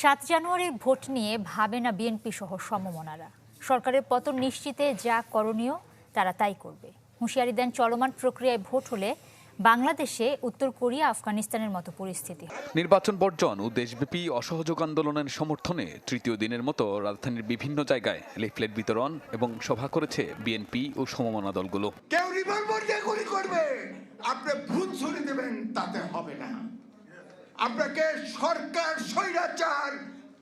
সাত জানুয়ারির ভোট নিয়ে ভাবে না বিএনপি সহ সমমনারা। সরকারের পতন নিশ্চিতে যা করণীয় তারা তাই করবে। হুঁশিয়ারি দেন চলমান প্রক্রিয়ায় ভোট হলে বাংলাদেশে উত্তর কোরিয়া আফগানিস্তানের মতো পরিস্থিতি। নির্বাচন বর্জন ও দেশব্যাপী অসহযোগ আন্দোলনের সমর্থনে তৃতীয় দিনের মতো রাজধানীর বিভিন্ন জায়গায় লিফলেট বিতরণ এবং সভা করেছে বিএনপি ও সমমনা দলগুলো। কেউ রিভলভার দিয়ে গুলি করবে। আপনি ভূত ছুড়ে দেবেন তাতে হবে না। আপনাকে সরকার স্বৈরাচার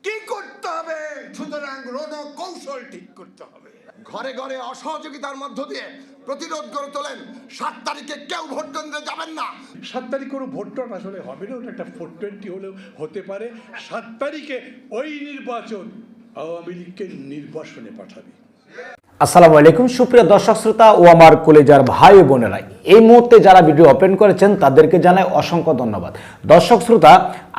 কি করতে হবে? সুতরাং রণ কৌশল ঠিক করতে হবে। ঘরে ঘরে অসহযোগিতার মধ্য দিয়ে প্রতিরোধ গড়ে তোলেন। সাত তারিখে কেউ ভোট কেন্দ্রে যাবেন না। সাত তারিখ কোনো ভোটটা আসলে হবে না, ওটা একটা ফোর টোয়েন্টি হলেও হতে পারে। সাত তারিখে ওই নির্বাচন আওয়ামী লীগকে নির্বাসনে পাঠাবে। আসসালামু আলাইকুম। সুপ্রিয় দর্শক, শ্রোতা ও আমার কলেজার ভাই বোনেরা, এই মুহূর্তে যারা ভিডিও ওপেন করেছেন, তাদেরকে জানাই অসংখ্য ধন্যবাদ। দর্শক, শ্রোতা,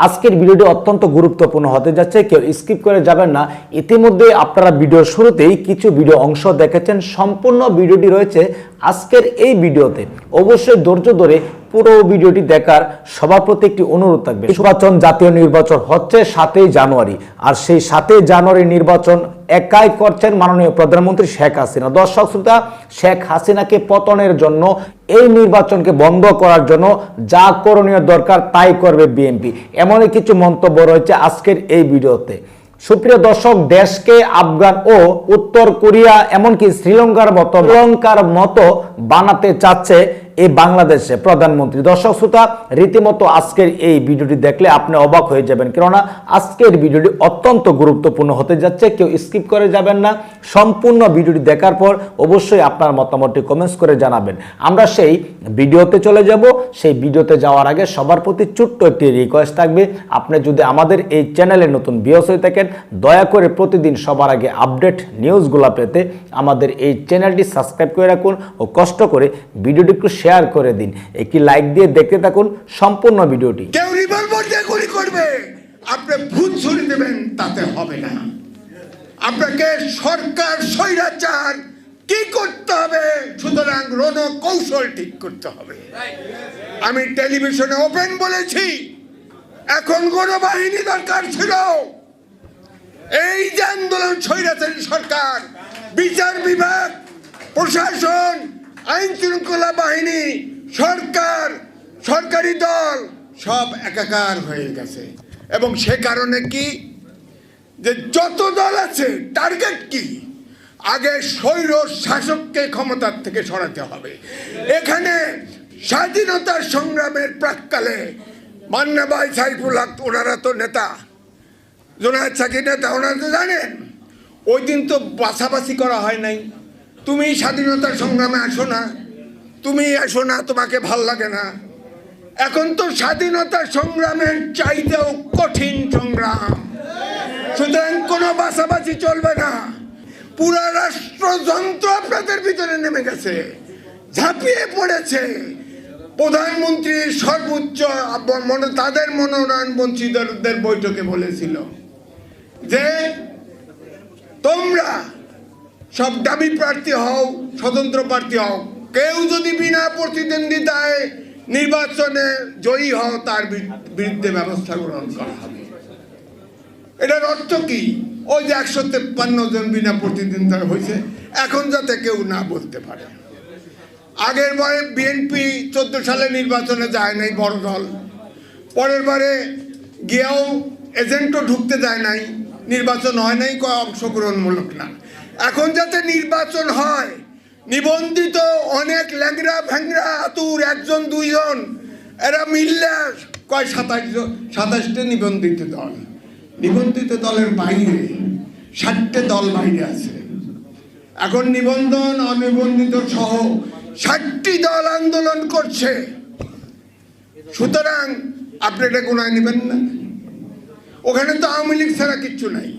আজকের ভিডিওটি অত্যন্ত গুরুত্বপূর্ণ হতে যাচ্ছে, কেউ স্কিপ করে যাবেন না। ইতিমধ্যে আপনারা ভিডিওর শুরুতেই কিছু ভিডিও অংশ দেখেছেন, সম্পূর্ণ ভিডিওটি রয়েছে আজকের এই ভিডিওতে। অবশ্যই ধৈর্য ধরে পুরো ভিডিওটি দেখার সবার প্রতি একটি অনুরোধ থাকবে। নির্বাচন জাতীয় নির্বাচন হচ্ছে সাতই জানুয়ারি, আর সেই সাতই জানুয়ারি নির্বাচন একাই করছেন মাননীয় প্রধানমন্ত্রী শেখ হাসিনা। দর্শক শ্রোতা, শেখ হাসিনাকে পতনের জন্য, এই নির্বাচনকে বন্ধ করার জন্য যা করণীয় দরকার তাই করবে বিএনপি। এমনই কিছু মন্তব্য রয়েছে আজকের এই ভিডিওতে। সুপ্রিয় দর্শক, দেশকে আফগান ও উত্তর কোরিয়া, এমনকি শ্রীলঙ্কার মতো শ্রীলঙ্কার মতো বানাতে চাচ্ছে এই বাংলাদেশে প্রধানমন্ত্রী। দর্শক শ্রোতা, রীতিমতো আজকের এই ভিডিওটি দেখলে আপনি অবাক হয়ে যাবেন। কেননা আজকের ভিডিওটি অত্যন্ত গুরুত্বপূর্ণ হতে যাচ্ছে, কেউ স্কিপ করে যাবেন না। সম্পূর্ণ ভিডিওটি দেখার পর অবশ্যই আপনার মতামতটি কমেন্টস করে জানাবেন। আমরা সেই ভিডিওতে চলে যাব। সেই ভিডিওতে যাওয়ার আগে সবার প্রতি ছোট্ট একটি রিকোয়েস্ট থাকবে। আপনি যদি আমাদের এই চ্যানেলে নতুন বিয়স হয়ে থাকেন, দয়া করে প্রতিদিন সবার আগে আপডেট নিউজগুলো পেতে আমাদের এই চ্যানেলটি সাবস্ক্রাইব করে রাখুন ও কষ্ট করে ভিডিওটি একটু শেয়ার করে দিন। একটি লাইক দিয়ে দেখতে থাকুন সম্পূর্ণ ভিডিওটি। কেউ রিভলভার দিয়ে গুলি করবে। আপনি ভূত ছুড়ে দেবেন, তাতে হবে না। আপনাকে সরকার, স্বৈরাচার কি করতে হবে? সুতরাং রণ কৌশল ঠিক করতে হবে। আমি টেলিভিশনে ওপেন বলেছি। এখন কোন বাহিনী দরকার ছিল। এই যে আন্দোলন স্বৈরাচারী সরকার, বিচার বিভাগ, প্রশাসন আইন শৃঙ্খলা বাহিনী সরকার, সরকারি দল, সব একাকার হয়ে গেছে। এবং সে কারণে কি? যে যত দল আছে টার্গেট কি? আগে স্বৈর শাসককে ক্ষমতার থেকে সরাতে হবে। এখানে স্বাধীনতার সংগ্রামের প্রাককালে মান্নাবাই সাইফুল হক, ওনারা তো নেতা। জোনায়দ সাকির নেতা, ওনারা তো জানেন। ওই দিন তো বাছাবাছি করা হয় নাই। তুমি স্বাধীনতার সংগ্রামে আসো না। তুমি আসো না, তোমাকে ভালো লাগে না। এখন তো স্বাধীনতার সংগ্রামের চাইতেও কঠিন সংগ্রাম। সুতরাং কোনো বাছাবাছি চলবে না। পুরা রাষ্ট্রযন্ত্র আপনাদের ভিতরে নেমে গেছে, ঝাঁপিয়ে পড়েছে। প্রধানমন্ত্রী সর্বোচ্চ তাদের মনোনয়ন বঞ্চিতদের বৈঠকে বলেছিল যে, তোমরা সব দাবি প্রার্থী হও, স্বতন্ত্র প্রার্থী হও। কেউ যদি বিনা প্রতিদ্বন্দ্বিতায় নির্বাচনে জয়ী হও, তার বিরুদ্ধে ব্যবস্থা গ্রহণ করা হবে। এটার অর্থ কি? ওই যে একশো তেপ্পান্ন জন বিনা প্রতিদ্বন্দ্বিতা হয়েছে, এখন যাতে কেউ না বলতে পারে। আগের বারে বিএনপি চোদ্দ সালে নির্বাচনে যায় নাই, বড় দল। পরের বারে গিয়েও এজেন্টও ঢুকতে যায় নাই, নির্বাচন হয় নাই অংশগ্রহণমূলক না। এখন যাতে নির্বাচন হয় নিবন্ধিত অনেক ল্যাংরা ভ্যাংরা আতুর, একজন, দুইজন, এরা মিললে কয় সাতাশ সাতাশটা নিবন্ধিত দল। নিবন্ধিত দলের বাইরে ষাটটে দল বাইরে আছে। এখন নিবন্ধন, অনিবন্ধিত সহ ষাটটি দল আন্দোলন করছে। সুতরাং আপনি এটা গুণায় নেবেন না। ওখানে তো আওয়ামী লীগ ছাড়া কিচ্ছু নাই।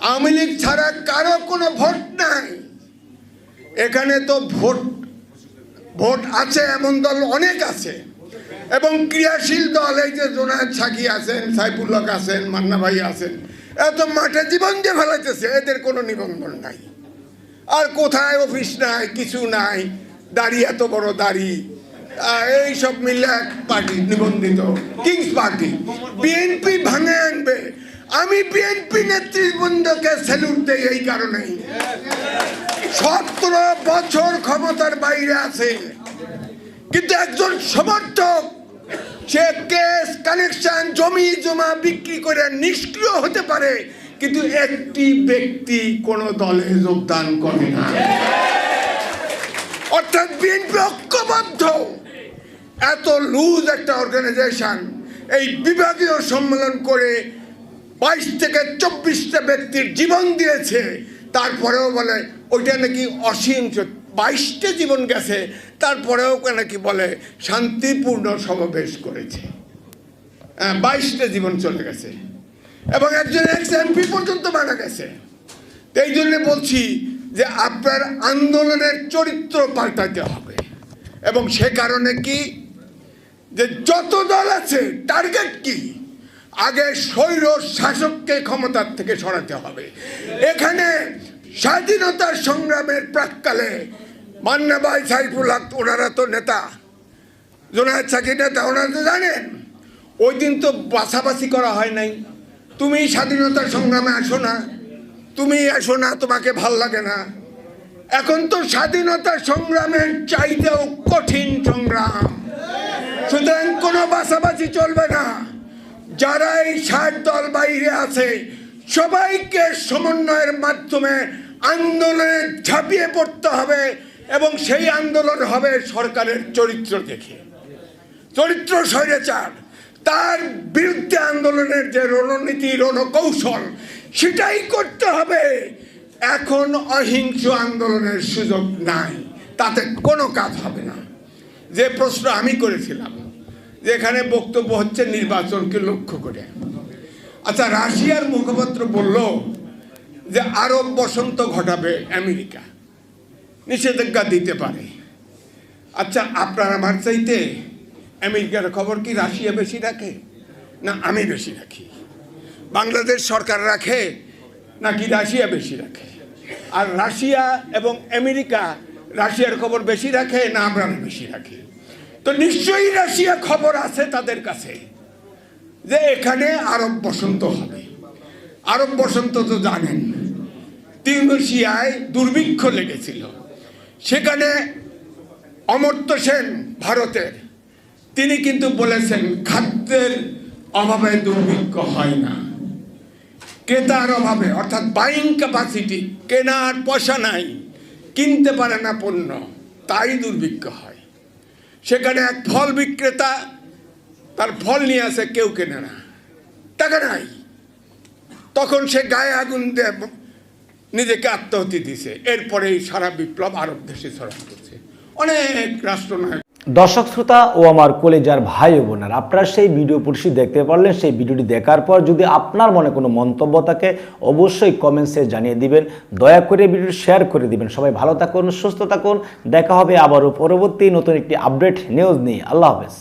আওয়ামী লীগ ছাড়া কারও কোনো ভোট নাই। এখানে তো ভোট ভোট আছে, এমন দল অনেক আছে। এবং ক্রিয়াশীল দল, এই যে জোনায়দ সাকি আছেন সাইফুল্লাহ আছেন, মান্না ভাই আছেন এত মাঠে জীবন যে ফেলাইতেছে, এদের কোনো নিবন্ধন নাই। আর কোথায় অফিস নাই, কিছু নাই, দাড়ি এত বড় দাড়ি এই সব মিলে এক পার্টি নিবন্ধিত। Kings party. বিএনপি ভাঙে আনবে। আমি বিএনপি নেতৃবৃন্দকে স্যালুট দেই এই কারণেই। সতেরো বছর ক্ষমতার বাইরে আছে। কিন্তু একজন সমর্থক, সে কেস কানেকশন জমি জমা বিক্রি করে নিষ্ক্রিয় হতে পারে, কিন্তু একটি ব্যক্তি কোন দলে যোগদান করে না। অর্থাৎ বিএনপি ঐক্যবদ্ধ। এত লুজ একটা অর্গানাইজেশন এই বিভাগীয় সম্মেলন করে বাইশ থেকে চব্বিশটা ব্যক্তির জীবন দিয়েছে। তারপরেও বলে, ওইটা নাকি অসীম বাইশটা জীবন গেছে, তারপরেও নাকি বলে, শান্তিপূর্ণ সমাবেশ করেছে। হ্যাঁ বাইশটা জীবন চলে গেছে। এবং একজন এক্স এমপি পর্যন্ত মারা গেছে। এই জন্য বলছি যে, আপনার আন্দোলনের চরিত্র পাল্টাতে হবে। এবং সে কারণে কি? যে যত দল আছে টার্গেট কি? আগে স্বৈর শাসককে ক্ষমতার থেকে সরাতে হবে। এখানে স্বাধীনতার সংগ্রামের প্রাককালে মান্নাবাই সাইফুল হক, ওনারা তো নেতা। জোনায়দ সাকি নেতা, ওনারা তো জানেন, ওই দিন তো বাছাবাছি করা হয় নাই। তুমি স্বাধীনতার সংগ্রামে আসো না, তুমি আসো না, তোমাকে ভালো লাগে না। এখন তো স্বাধীনতা সংগ্রামের চাইতেও কঠিন সংগ্রাম। সুতরাং কোনো বাছাবাছি চলবে না। যারা এই ষাট দল বাইরে আছে, সবাইকে সমন্বয়ের মাধ্যমে আন্দোলনে ঝাঁপিয়ে পড়তে হবে এবং সেই আন্দোলন হবে সরকারের চরিত্র দেখে। চরিত্র স্বৈরাচার, তার বিরুদ্ধে আন্দোলনের যে রণনীতি, রণকৌশল, সেটাই করতে হবে। এখন অহিংস আন্দোলনের সুযোগ নাই, তাতে কোনো কাজ হবে না। যে প্রশ্ন আমি করেছিলাম যে এখানে বক্তব্য হচ্ছে নির্বাচনকে লক্ষ্য করে। আচ্ছা রাশিয়ার মুখপাত্র বলল যে আরব বসন্ত ঘটাবে আমেরিকা। নিষেধাজ্ঞা দিতে পারে। আচ্ছা আপনার আমার চাইতে আমেরিকার খবর কি রাশিয়া বেশি রাখে? না, আমি বেশি রাখি। বাংলাদেশ সরকার রাখে নাকি রাশিয়া বেশি রাখে? আর রাশিয়া এবং আমেরিকা রাশিয়ার খবর বেশি রাখে না আমরা বেশি রাখি? তো নিশ্চয়ই রাশিয়া খবর আছে তাদের কাছে যে এখানে আরব বসন্ত হবে। আরব বসন্ত তো জানেন তিউনিসিয়ায় দুর্ভিক্ষ লেগেছিল। সেখানে অমর্ত্য সেন ভারতের, তিনি কিন্তু বলেছেন, খাদ্যের অভাবে দুর্ভিক্ষ হয় না। ক্রেতার অভাবে, অর্থাৎ বাইং ক্যাপাসিটি কেনার পয়সা নাই, কিনতে পারে না পণ্য, তাই দুর্ভিক্ষ হয়। সেখানে এক ফল বিক্রেতা, তার ফল নিয়ে আসে, কেউ কেনে না। তাকে নাই। তখন সে গায়ে আগুন দিয়ে নিজেকে আত্মহতি দিছে। এরপরেই সারা বিপ্লব আরব দেশে ছড়া করছে অনেক রাষ্ট্রনায়ক দর্শক শ্রোতা ও আমার কলেজার ভাই ও বোনার, আপনারা সেই ভিডিও পুরুষই দেখতে পারলেন, সেই ভিডিওটি দেখার পর যদি আপনার মনে কোনো মন্তব্য থাকে, অবশ্যই কমেন্টসে জানিয়ে দিবেন, দয়া করে ভিডিওটি শেয়ার করে দিবেন। সবাই ভালো থাকুন, সুস্থ থাকুন, দেখা হবে আবারও পরবর্তী নতুন একটি আপডেট নিউজ নিয়ে। আল্লাহ হাফেজ।